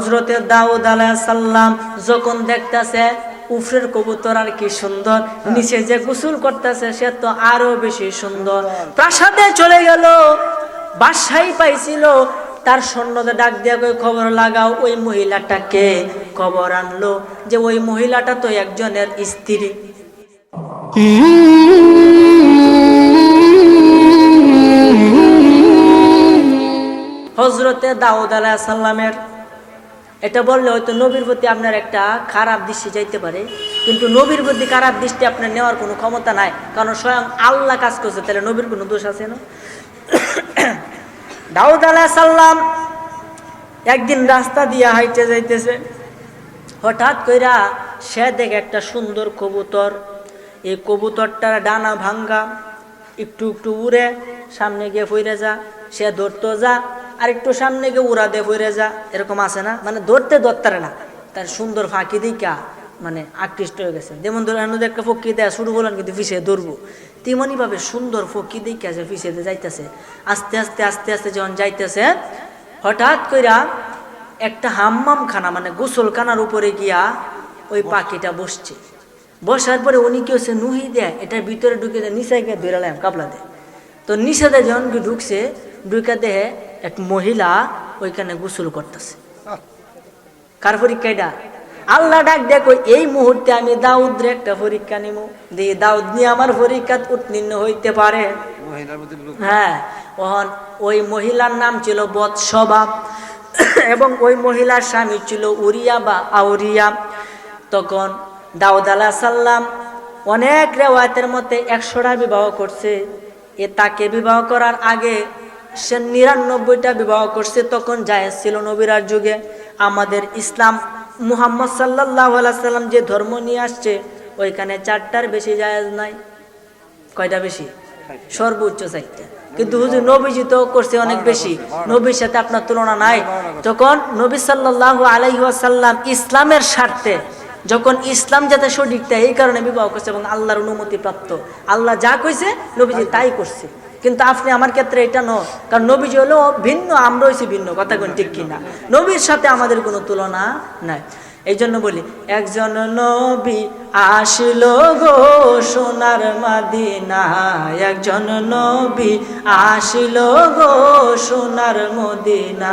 হজরতে দাউদ সাল্লাম যখন দেখতেছে উফরের কবুতর আর কি সুন্দর নিচে যে গোসল করতেছে সে তো আরও বেশি সুন্দর। প্রাসাদে চলে গেল বাসাই পাইছিল তার সৈন্যদের ডাক দিয়া খবর লাগাও ওই মহিলাটাকে খবর আনলো যে ওই মহিলাটা তো একজনের স্ত্রী। হজরতে দাউদ আলাহ সাল্লামের এটা বললে হয়তো নবীর প্রতি আপনার একটা খারাপ দৃষ্টি যাইতে পারে, কিন্তু নবীর প্রতি খারাপ দৃষ্টি আপনার নেওয়ার কোনো ক্ষমতা নাই, কারণ স্বয়ং আল্লাহ কাজ করছে, তাহলে নবীর কোনো দোষ আছে না? দাউদ সাল্লাম একদিন রাস্তা দিয়ে হাইটে যাইতেছে, হঠাৎ কইরা সে দেখে একটা সুন্দর কবুতর, এই কবুতরটার ডানা ভাঙ্গা, একটু একটু উড়ে সামনে গিয়ে ফইরে যা, সে ধরতো যা আর একটু সামনে গিয়ে উড়া দিয়ে ফইরে যা এরকম আছে না? মানে ধরতে ধরতারে না। তার সুন্দর ফাঁকি দিকা মানে আকৃষ্ট হয়ে গেছে। যেমন ধরো এর একটা ফকি দেয় শুরু করলেন কিন্তু ফিসে ধরবো। তেমনই ভাবে সুন্দর ফকি দিকে আছে ফিসেতে যাইতেছে। আস্তে আস্তে আস্তে আস্তে যখন যাইতেছে হঠাৎ কইরা একটা হাম্মাম খানা মানে গোসল খানার উপরে গিয়া ওই পাখিটা বসছে। বসার পরে উনি কি হচ্ছে নুহি দেয় এটার ভিতরে ঢুকে দেয় নিচে গিয়ে ধরালাম কাপলা দেয়। তো নিষেধে যখন কি ঢুকছে ঢুকে দেহে এক মহিলা ওইখানে গোসল করতেছে। কার পরীক্ষা এটা আল্লাহ ডাক দেখো এই মুহূর্তে আমি দাউদ্রে একটা পরীক্ষা নিব দিয়ে দাউদ নিয়ে আমার পরীক্ষা উত্তীর্ণ হইতে পারে। হ্যাঁ ওহন ওই মহিলার নাম ছিল বৎসবা। এবং ওই মহিলার স্বামী ছিল উরিয়া বা আউরিয়া। তখন দাউদ আলাহ সাল্লাম অনেক রেওয়ায়তের মধ্যে একশোটা বিবাহ করছে। এ তাকে বিবাহ করার আগে সে নিরানব্বইটা বিবাহ করছে, তখন জায়েজ ছিল নবীরার যুগে। আমাদের ইসলাম, মুহাম্মদ সাল্লাহ সাল্লাম যে ধর্ম নিয়ে আসছে, ওইখানে চারটার বেশি জায়েজ নাই। কয়টা বেশি? সর্বোচ্চ চারটা। কিন্তু হুজুর, নবীজি তো করছে অনেক বেশি। নবীর সাথে আপনার তুলনা নাই। তখন নবী সাল্লাহ আলাইহাসাল্লাম ইসলামের স্বার্থে, যখন ইসলাম যাতে সঠিক দেয় এই কারণে বিবাহ করছে এবং আল্লাহর অনুমতি প্রাপ্ত আল্লাহ যা কইছে, নবীজি তাই করছে। কিন্তু আপনি আমার ক্ষেত্রে এটা নয়। কারণ নবীজি হলো ভিন্ন, আমরা হয়েছি ভিন্ন। কথা কোন ঠিক কিনা? নবীর সাথে আমাদের কোনো তুলনা নাই। এই জন্য বলি, একজন নবী আসিল গো সোনার মাদিনা একজন নবী আসিল গো সোনার মদিনা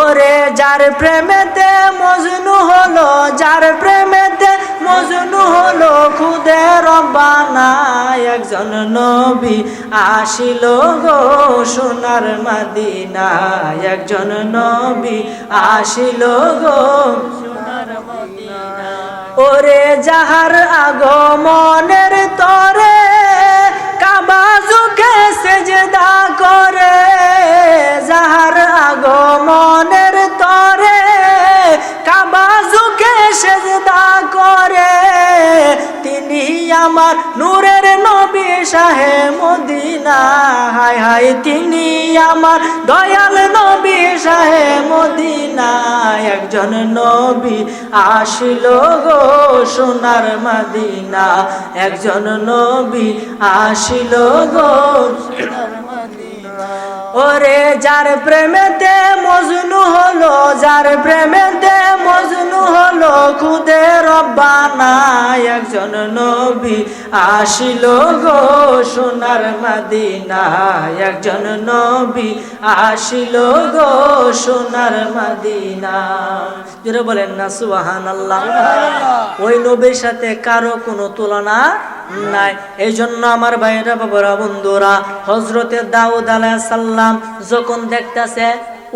ওরে যার প্রেমেতে মজনু হলো, যার প্রেমেতে মজনু হলো খুদে রব্বানা একজন নবী আসিল গো সোনার মাদিনা একজন নবী আসিল গো সোনার ওরে যাহার আগমনের তরে কাবা জুকে সেজদা করে, যাহার আগমনের আমার নূরের নবী শাহে মদিনা। হায় হায় তিনি আমার দয়াল নবী শাহে মদিনা। একজন নবী আসিল গো সোনার মদিনা। একজন নবী আসিল গো সোনার ওরে যার প্রেমেতে মজনু হলো যার প্রেমেতে মজনু হলো খুদে রব্বানা একজন নবী আসিল গো সোনার মদিনা। একজন নবী আসিল গো সোনার মাদিনা। যেটা বলেন না সুবাহান আল্লাহ ওই নবীর সাথে কারও কোনো তুলনা নাই। এই জন্য আমার ভাইরা বাবারা বন্ধুরা হজরতে দাউদ আলাহ সাল্লাম যখন দেখতেছে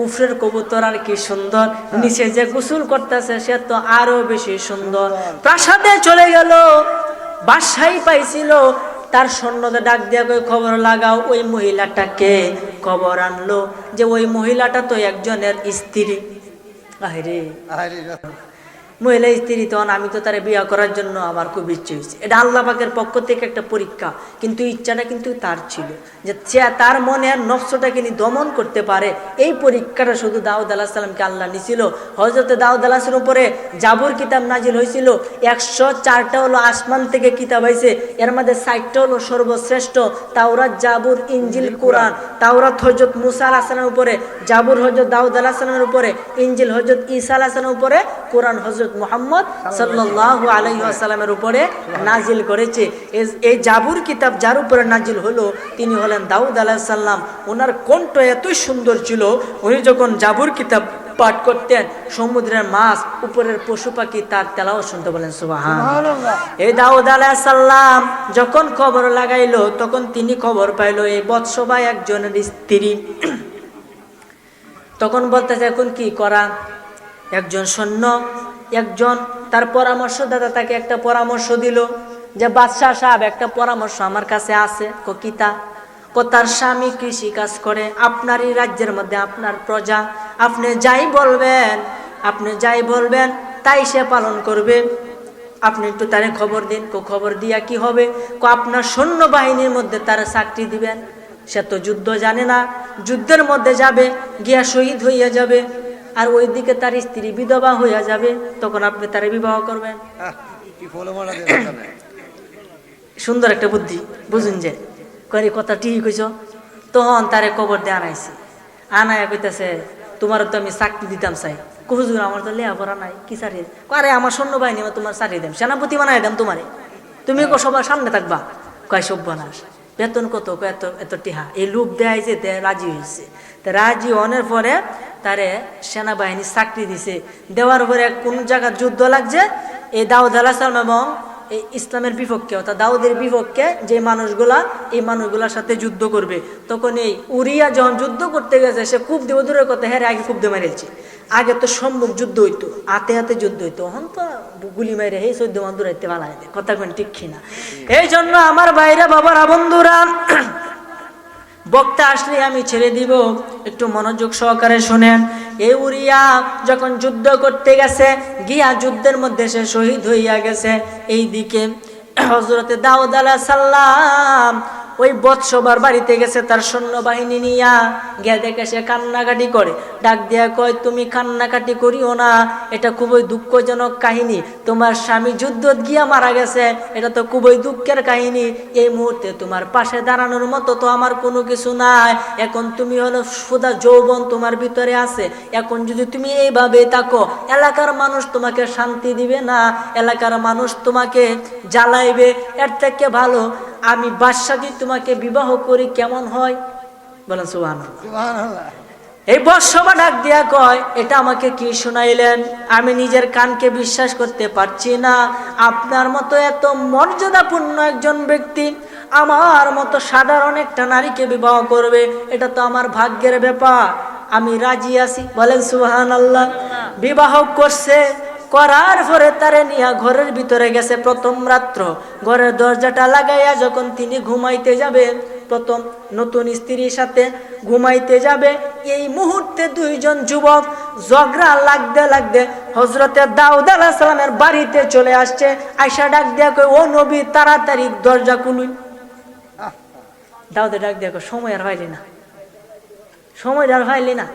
উফরের কবুতর আর কি সুন্দর নিচে যে গোসল করতেছে সে তো আরও বেশি সুন্দর। প্রাসাদে চলে গেল বাসাই পাইছিল তার সৈন্যদের ডাক দিয়া খবর লাগাও ওই মহিলাটাকে খবর আনলো যে ওই মহিলাটা তো একজনের স্ত্রী। আরে আরে মহিলা স্ত্রী তখন আমি তো তারা বিয়ে করার জন্য আমার খুব ইচ্ছে হয়েছে এটা আল্লাহ পাকের পক্ষ থেকে একটা পরীক্ষা কিন্তু ইচ্ছাটা কিন্তু তার ছিল যে সে তার মনে নকশটাকে নি দমন করতে পারে। এই পরীক্ষাটা শুধু দাউদ আলাহ সাল্লামকে আল্লাহ নিছিল। হজরত দাউদ আলাহের উপরে জাবুর কিতাব নাজিল হয়েছিল একশো চারটা হলো আসমান থেকে কিতাব হয়েছে এর মধ্যে ষাটটা হলো সর্বশ্রেষ্ঠ। তাওরাত জাবুর ইঞ্জিল কোরআন। তাওরাত হজরত মুসা আলাহ সালামের উপরে জাবুর হজরত দাউদ আলাহ সালামের উপরে ইঞ্জিল হজরত ঈসা আলাহ সালামের উপরে কোরআন হজরত মোহাম্মদ সাল্লাহ আলাইসাল্লামের উপরে নাজিল করেছে। এই জাবুর কিতাব যার উপরে নাজিল হলো তিনি হলেন দাউদ আলাহ সাল্লাম ওনার কণ্ঠ এতই সুন্দর ছিল উনি যখন জাবুর কিতাব পাঠ করতেন সমুদ্রের মাছ উপরের পশু পাখি তার তেলাও শুনতে বলেন সুবাহান। এই দাউদ আলাহ সাল্লাম যখন খবর লাগাইলো তখন তিনি খবর পাইলো এই বৎসবায় একজনের স্ত্রী তখন বলতেছে এখন কি করা? একজন সৈন্য একজন তার পরামর্শদাতা তাকে একটা পরামর্শ দিল যে, বাদশাহ সাহেব, একটা পরামর্শ আমার কাছে আছে কিতা ও তার স্বামী কৃষি কাজ করে আপনারই রাজ্যের মধ্যে আপনার প্রজা। আপনি যাই বলবেন, আপনি যাই বলবেন, তাই সে পালন করবে। আপনি একটু তারে খবর দিন। কো, খবর দিয়া কি হবে? কো, আপনার সৈন্য বাহিনীর মধ্যে তারা চাকরি দিবেন। সে তো যুদ্ধ জানে না। যুদ্ধের মধ্যে যাবে, গিয়া শহীদ হইয়া যাবে। আর ওইদিকে তার স্ত্রী বিধবা হইয়া যাবে তখন আপনি তারে বিবাহ করবেন। সুন্দর একটা বুদ্ধি বুঝুন যে। করি কথা ঠিক কইছ। তখন তারে কবর দিয়ে আনাইছি। আনায় কইতাছে তোমার তো আমি চাকরি দিতাম চাই। কুহুজুর আমার তো লেয়া পড়া নাই কি চাকরি? আরে আমার সৈন্যবাহিনী আমি তোমার চাকরি দেম সেনাপতি বানাই দাম তোমারে। তুমি কো সবার সামনে থাকবা? কয় সব বানাস বেতন কত? কয় এত এত টিহা। এই লোক দেয় যে দে রাজি হয়েছে রাজি হওয়ার পরে তারে সেনাবাহিনী চাকরি দিছে। দেওয়ার পরে কোন জায়গার যুদ্ধ লাগছে, এই দাউদ আলাহ সালাম এবং এই ইসলামের বিপক্ষে, অর্থাৎ দাউদের বিপক্ষে যে মানুষগুলা, এই মানুষগুলার সাথে যুদ্ধ করবে। তখন এই উরিয়া যখন যুদ্ধ করতে গেছে, সে খুব দেব দূরের কথা হ্যাঁ আগে খুব দিয়ে মেরেছে আগে তো সম্মুখ যুদ্ধ হইতো, হাতে হাতে যুদ্ধ হইতো। এখন তো গুলি মেরে এই চোদ্দ মান দূরাইতে ভালো কথা কেন ঠিক না এই জন্য আমার বাইরে বাবারা, বন্ধুরা বক্তা আসলে আমি ছেড়ে দিব। একটু মনোযোগ সহকারে শোনেন। এই উড়িয়া যখন যুদ্ধ করতে গেছে, গিয়া যুদ্ধের মধ্যে সে শহীদ হইয়া গেছে। এই দিকে হজরতে দাউদ আলাহ সাল্লাম ওই বৎসবার বাড়িতে গেছে তার সৈন্যবাহিনী নিয়া। গিয়া দেখে সে কান্নাকাটি করে। ডাক দিয়া কয়, তুমি কান্নাকাটি করিও না। এটা খুবই দুঃখজনক কাহিনী। তোমার স্বামী যুদ্ধ গিয়া মারা গেছে। এটা তো খুবই দুঃখের কাহিনী। এই মুহূর্তে তোমার পাশে দাঁড়ানোর মতো তো আমার কোনো কিছু নাই। এখন তুমি হলো সুদা যৌবন তোমার ভিতরে আছে। এখন যদি তুমি এইভাবে থাকো, এলাকার মানুষ তোমাকে শান্তি দিবে না। এলাকার মানুষ তোমাকে জ্বালাইবে। এর থেকে ভালো আমি বাদশাদি তোমাকে বিবাহ করি কেমন হয়? বলেন সুবাহ এই বৎসভা ডাক দিয়া কয় এটা আমাকে কি শুনাইলেন? আমি নিজের কানকে বিশ্বাস করতে পারছি না। আপনার মতো এত মর্যাদাপূর্ণ একজন ব্যক্তি আমার মতো সাধারণ একটা নারীকে বিবাহ করবে এটা তো আমার ভাগ্যের ব্যাপার। আমি রাজি আছি। বলেন সুহান আল্লাহ বিবাহ করছে করার পরে তারে নিয়া ঘরের ভিতরে গেছে প্রথম রাত্র। ঘরের দরজাটা লাগাইয়া যখন তিনি ঘুমাইতে যাবে প্রথম নতুন স্ত্রীর সাথে ঘুমাইতে যাবে এই মুহূর্তে দুইজন যুবক ঝগড়া লাগতে লাগতে হজরতে দাউদ আলাহ সালামের বাড়িতে চলে আসছে। আয়সা ডাক দিয়া কই ও নবী তাড়াতাড়ি দরজা খুলুন। দাউদে ডাক দিয়া কই, সময় আর হয়লি না। সময় আর হয়লি না।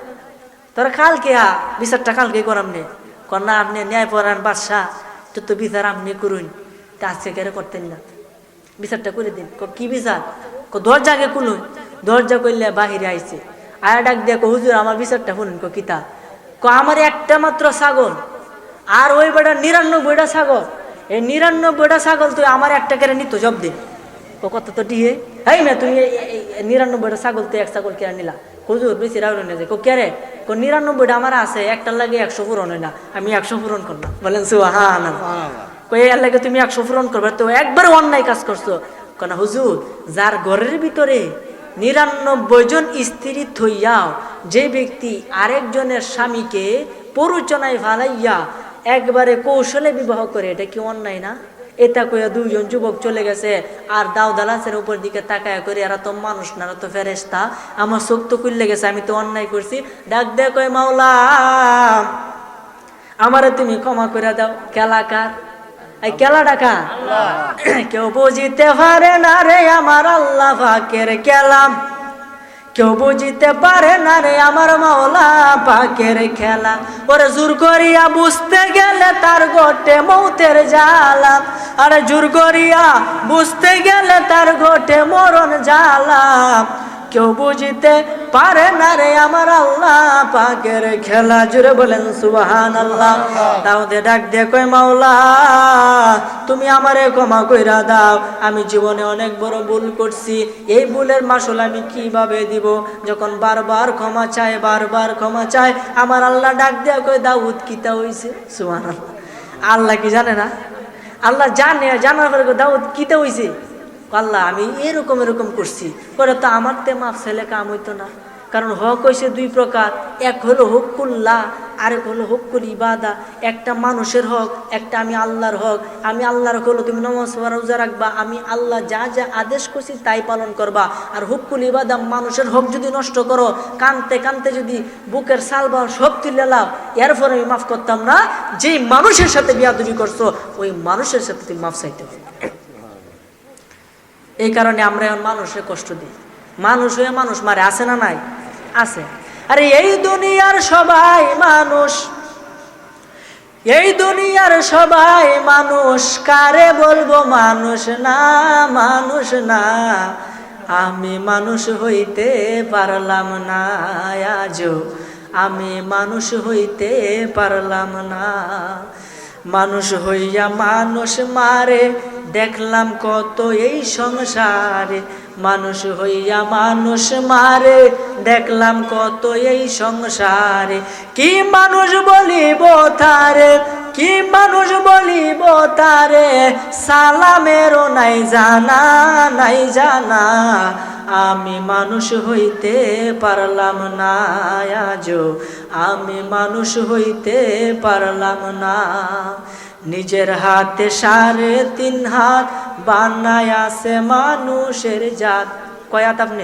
তোরা কালকে আ বিচারটা কালকে করাম নে আপনি ন্যায় পরায়ণ বাদশাহ তো বিচার আপনি করুন। তা আজকে কেন করতেন না? বিচারটা করে দিন। ক বিচার? দরজাকে খুলুন। দরজা করলে বাহিরে আইছে। আয়া ডাক দিয়ে হুজুর, আমার বিচারটা শুনুন, ক, কিতা? ক, আমার একটা মাত্র ছাগল। আর ওই বেটা নিরানব্বইটা ছাগল। এই নিরানব্বইটা ছাগল তুই আমার একটা কেড়ে নিত, জব দিন ও কত তো ডিহে এই না তুমি নিরানব্বইটা ছাগল তো এক ছাগল কেড়ে নিলা। হুজুর বেশি রাউল না যে কো কে কো নিরানব্বইটা আমার আছে একটার লাগে একশো পূরণ হয় না আমি একশো পূরণ করলাম। বলেন সুহান কই এর লাগে তুমি একশো পূরণ করবে তো একবার অন্যায় কাজ করছ। কেন হুজুর যার ঘরের ভিতরে নিরানব্বই জন স্ত্রী থইয়াও যে ব্যক্তি আরেকজনের স্বামীকে পরুচনায় ফালাইয়া একবারে কৌশলে বিবাহ করে এটা কি অন্যায় না? এটা কইয়া দুইজন যুবক চলে গেছে আর দাউদালাসের উপর দিকে তাকায় করে এরা তো মানুষ না তো ফেরেস্তা আমার চোখ তো খুললে গেছে আমি তো অন্যায় করছি। ডাক দে কয় মাওলা আমারে তুমি ক্ষমা করে দাও। কেলাকার এই কেলা ডাকা কেউ বুঝিতে পারে না রে আমার আল্লাহ ফাকের কেলাম কেউ বুঝিতে পারে না রে আমার মাওলা পাকের খেলা। ওরে জোর করিয়া বুঝতে গেলে তার গোটে মৌতের জ্বালা। আরে জোর করিয়া বুঝতে গেলে তার গোটে মরণ জ্বালা। কেউ বুঝিতে পারে না রে আমার আল্লাহ। পাকের খেলা জুড়ে বলেন সুবাহান আল্লাহ দাউদে ডাক দিয়ে কই মাওলা, তুমি আমারে ক্ষমা কইরা দাও। আমি জীবনে অনেক বড় ভুল করছি। এই ভুলের মাসুল আমি কীভাবে দিব? যখন বারবার ক্ষমা চায়, বারবার ক্ষমা চায়, আমার আল্লাহ ডাক দেয়া কই দাউদ কিতা হইছে? সুবহান আল্লাহ আল্লাহ কি জানে না? আল্লাহ জানে, জানার পরে দাউদ কিতা হইছে? আল্লাহ, আমি এরকম এরকম করছি। করে তো আমার তে মাফ ছেলে কাম হইতো না। কারণ হক হয়েছে দুই প্রকার। এক হলো হকুল্লাহ, আরেক হলো হকুল ইবাদা। একটা মানুষের হক, একটা আমি আল্লাহর হক। আমি আল্লাহর হক হলো তুমি নমাজ রোজা রাখবা। আমি আল্লাহ যা যা আদেশ করছি তাই পালন করবা। আর হকুল ইবাদা, মানুষের হক যদি নষ্ট করো, কানতে কানতে যদি বুকের সাল বা সব তুলে লাও এরপর আমি মাফ করতাম না। যেই মানুষের সাথে বিয়াদবি করছ, ওই মানুষের সাথে তুমি মাফ চাইতে হবে এই কারণে আমরা এখন মানুষের কষ্ট দিই। মানুষ হয়ে মানুষ মারে, আছে না নাই? আছে। আরে এই দুনিয়ার সবাই মানুষ। এই দুনিয়ার সবাই মানুষ, কারে বলব মানুষ না মানুষ না? আমি মানুষ হইতে পারলাম না আজও। আমি মানুষ হইতে পারলাম না। মানুষ হইয়া মানুষ মারে দেখলাম কত এই সংসারে মানুষ হইয়া মানুষ মারে। দেখলাম কত এই সংসারে কি মানুষ বলিব তারে, কি মানুষ বলিব তারে। সালামেরও নাই জানা নাই জানা, আমি মানুষ হইতে পারলাম না আজও। আমি মানুষ হইতে পারলাম না। নিজের হাতে সাড়ে তিন হাত, বানায় আছে মানুষের জাত। কয়াত আপনি?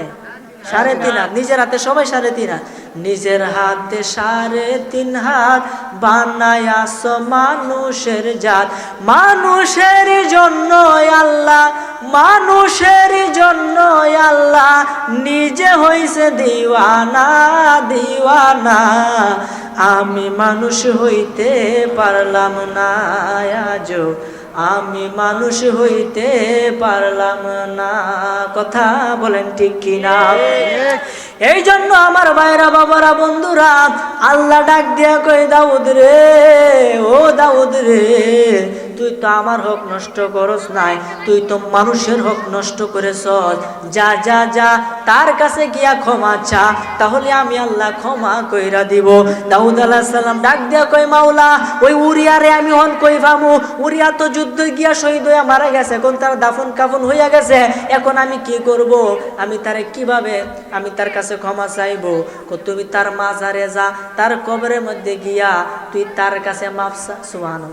সাড়ে তিন হাত। নিজের হাতে সবাই সাড়ে তিন হাত। নিজের হাতে সাড়ে তিন হাত, বানায় আস মানুষের জাত। মানুষের জন্য আল্লাহ, মানুষের জন্য আল্লাহ। নিজে হইছে দিওয়ানা দিওয়ানা। আমি মানুষ হইতে পারলাম না আজ আমি মানুষ হইতে পারলাম না। কথা বলেন ঠিক কিনা? এই জন্য আমার ভাইরা, বাবারা, বন্ধুরা, আল্লাহ ডাক দিয়া কই দাউদ রে, ও দাউদ রে তুই তো আমার হক নষ্ট করস নাই, তুই তো মানুষের হক নষ্ট করেছ। যা যা যা, তার কাছে গিয়া ক্ষমা চা, তাহলে আমি আল্লাহ ক্ষমা কইরা দিব। দাউদ আলাহ সাল্লাম ডাক দিয়া কই মাওলা, ওই উরিয়ারে আমি হন কই পামু উরিয়া তো যুদ্ধ গিয়া শহীদ হইয়া মারা গেছে, এখন তার দাফন কাফন হইয়া গেছে, এখন আমি কি করব? আমি তারে কীভাবে, আমি তার কাছে ক্ষমা চাইব? তুমি তার মাঝারে যা, তার কবরের মধ্যে গিয়া তুই তার কাছে মাফসা সুহান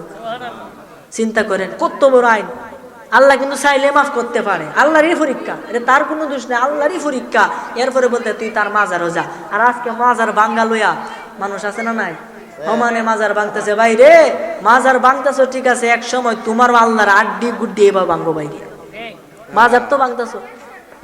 চিন্তা করেন, কত বড় আইন। আল্লাহ কিন্তু চাইলে মাফ করতে পারে, আল্লাহরই পরীক্ষা। এটা তার কোনো দোষ নেই, আল্লাহরই পরীক্ষা। এরপরে বলতে, তুই তার মাজারও যা। আর আজকে মাজার বাঙ্গা লইয়া, মানুষ আছে না নাই? সমানে মাজার ভাঙতেছে বাইরে মাজার ভাঙতেছো, ঠিক আছে, এক সময় তোমার আল্লাহর আড্ডি গুড্ডি এবার বাঙ্গো বাইরে মাজার তো ভাঙতেছো।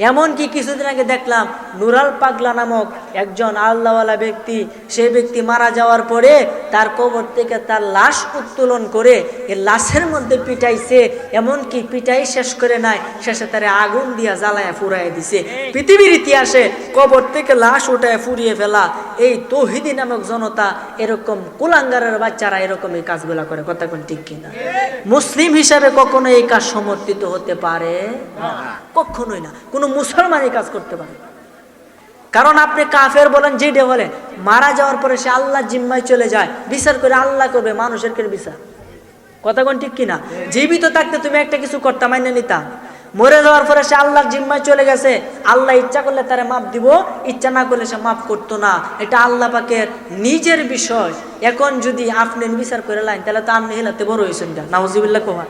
এমনকি কিছুদিন আগে দেখলাম নুরাল পাগলা নামক একজন আল্লাহওয়ালা ব্যক্তি সেই ব্যক্তি মারা যাওয়ার পরে তার কবর থেকে তার লাশ উত্তোলন করে এই লাশের মধ্যে পিটাইছে এমনকি পিটাই শেষ করে নাই শেষে তারে আগুন দিয়া জ্বালায় ফুরাই দিছে। পৃথিবীর ইতিহাসে কবর থেকে লাশ উঠায় ফুরিয়ে ফেলা এই তৌহিদি নামক জনতা এরকম কুলাঙ্গারের বাচ্চারা এরকম এই কাজগুলা করে। কথা কোন ঠিক কিনা? মুসলিম হিসাবে কখনো এই কাজ সমর্থিত হতে পারে? কখনোই না। কোনো মুসলমান এই কাজ করতে পারে। কারণ আপনি কাফের বলেন যেটা বলেন, মারা যাওয়ার পরে সে আল্লাহ জিম্মায় চলে যায়। বিচার করে আল্লাহ করবে, মানুষের কে বিচার? কথা কোন ঠিক কিনা? জীবিত থাকতে তুমি একটা কিছু করতে মাইনে নিতাম মরে যাওয়ার পরে সে আল্লাহর জিম্মায় চলে গেছে। আল্লাহ ইচ্ছা করলে তারে মাপ দিব, ইচ্ছা না করলে সে মাপ করতো না। এটা আল্লাহ পাকের নিজের বিষয়। এখন যদি আপনি বিচার করে লাইন, তাহলে তো আপনি হেলাতে বড় হয়েছেন নাউজিবিল্লা কোমা।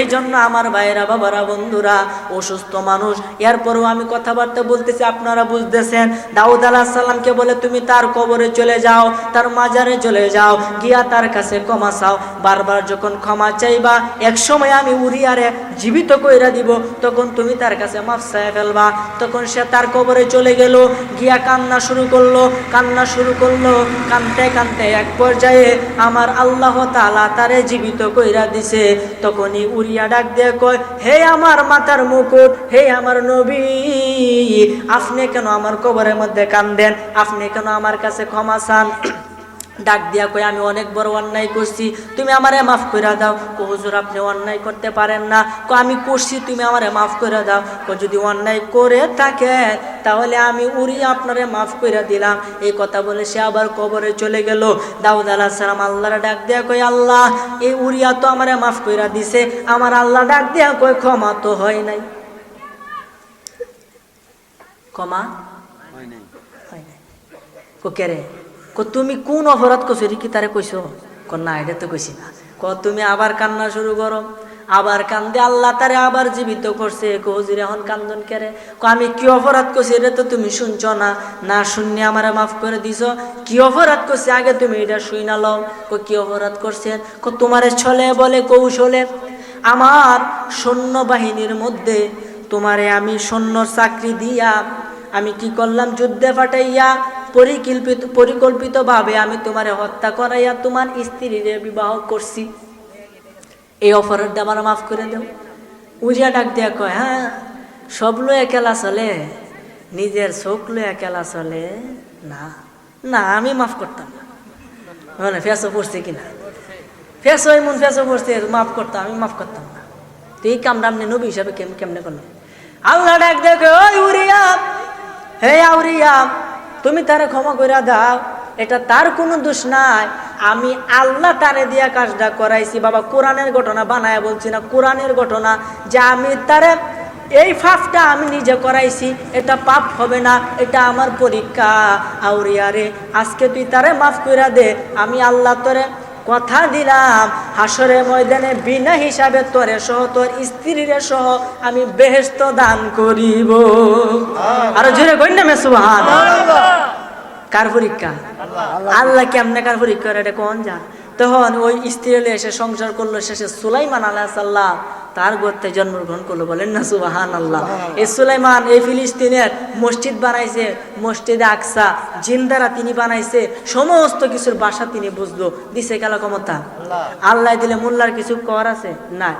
এই জন্য আমার ভাইয়েরা, বাবারা, বন্ধুরা, অসুস্থ মানুষ। এরপরও আমি কথাবার্তা বলতেছি, আপনারা বুঝতেছেন। দাউদ আলাহ সাল্লামকে বলে, তুমি তার কবরে চলে যাও, তার মাজারে চলে যাও, গিয়া তার কাছে ক্ষমা চাও। বারবার যখন ক্ষমা চাইবা এক সময় আমি উড়িয়ারে জীবিত কইরা দিব, তখন তুমি তার কাছে মাফ চাই ফেলবা। তখন সে তার কবরে চলে গেল, গিয়া কান্না শুরু করল, কান্না শুরু করল, কানতে কানতে এক পর্যায়ে আমার আল্লাহ তালা তারে জীবিত কইরা দিছে। তখনই উড়িয়া ডাক দিয়ে কয়, হে আমার মাতার মুকুট, হে আমার নবী, আপনি কেন আমার কবরের মধ্যে কান্দেন? আপনি কেন আমার কাছে ক্ষমা চান? ডাক দিয়া কই আমি অনেক বড় অন্যায় করছি তুমি আমারে মাফ করে দাও। কো হুজুর আপনি অন্যায় করতে পারেন না। কো আমি করছি তুমি আমারে মাফ করে দাও। কো যদি অন্যায় করে থাকে তাহলে আমি উড়ি আপনারে মাফ করে দিলাম। এই কথা বলে সে আবার কবরে চলে গেল। দাউদ আলাহ সালাম আল্লাহরে ডাক দিয়া কই আল্লাহ এই উড়িয়া তো আমারে মাফ করে দিছে। আমার আল্লাহ ডাক দিয়া কই ক্ষমা তো হয় নাই। ক্ষমা? হয় নাই। হয় নাই। কো কেরে কো, তুমি কোন অপরাধ করছ? এটা কি তারে কইছো? ক, না, এটা তো কইছি না। ক, তুমি আবার কান্না শুরু করো। আবার কান্দে, আল্লাহ তারে আবার জীবিত করছে। কো এখন কান্দন কেরে? আমি কি অপরাধ করছি এটা তো তুমি শুনছ না। না, শুননি, আমারে মাফ করে দিছ। কি অপরাধ করছে? আগে তুমি এটা শুই না লও। কো, কি অপরাধ করছে? তোমারে ছলে বলে, কৌশলে। আমার সৈন্য বাহিনীর মধ্যে তোমারে আমি সৈন্য চাকরি দিয়া আমি কি করলাম? যুদ্ধে পাঠাইয়া পরিকল্পিত, পরিকল্পিতভাবে আমি তোমারে হত্যা করাইয়া তোমার স্ত্রীরে বিবাহ করছি। এই অফারটা আমার মাফ করে দেও। উজিয়া ডাক দিয়া কয় হ্যাঁ সব লয়ে খেলা চলে, নিজের চোখ লয়ে খেলা চলে। না না, আমি মাফ করতাম না। মানে ফেসও পড়ছে কিনা? ফেসও এমন ফেসও পড়ছে, মাফ করতাম, আমি মাফ করতাম না। তো এই কামটা আপনি নবী হিসাবে কেম, কেমনে করলেন? আল্লাহ ডাক দেখো ওই উড়িয়া হে আউরিয়া তুমি তারে ক্ষমা করে দাও, এটা তার কোনো দোষ নাই। আমি আল্লাহ তারে দিয়া কাজটা করাইছি। বাবা, কোরআনের ঘটনা বানায় বলছি না, কোরআনের ঘটনা যে আমি তারে এই পাপটা আমি নিজে করাইছি, এটা পাপ হবে না, এটা আমার পরীক্ষা। আউরিয়া রে, আজকে তুই তারে মাফ করে দে, আমি আল্লাহ তোরে কথা দিলাম হাসরে ময়দানে বিনা হিসাবে তোরে সহ তোর স্ত্রীরে সহ আমি বেহেস্ত দান করিব। আর জোরে কই না মেসুহান কার পরীক্ষা? আল্লাহ। কেমনে কার পরীক্ষা? এটা কোন জান? তখন ওই স্ত্রী এসে সংসার করল শেষে সুলাইমান আল্লাহ সাল্লাহ তার গোত্রে জন্মগ্রহণ করল। বলেন না সুবাহান আল্লাহ এই সুলাইমান এই ফিলিস্তিনের মসজিদ বানাইছে মসজিদে আকসা জিন্দারা তিনি বানাইছে সমস্ত কিছুর বাসা তিনি বুঝলো। দিছে গেল ক্ষমতা। আল্লাহ। দিলে মোল্লার কিছু কর আছে? না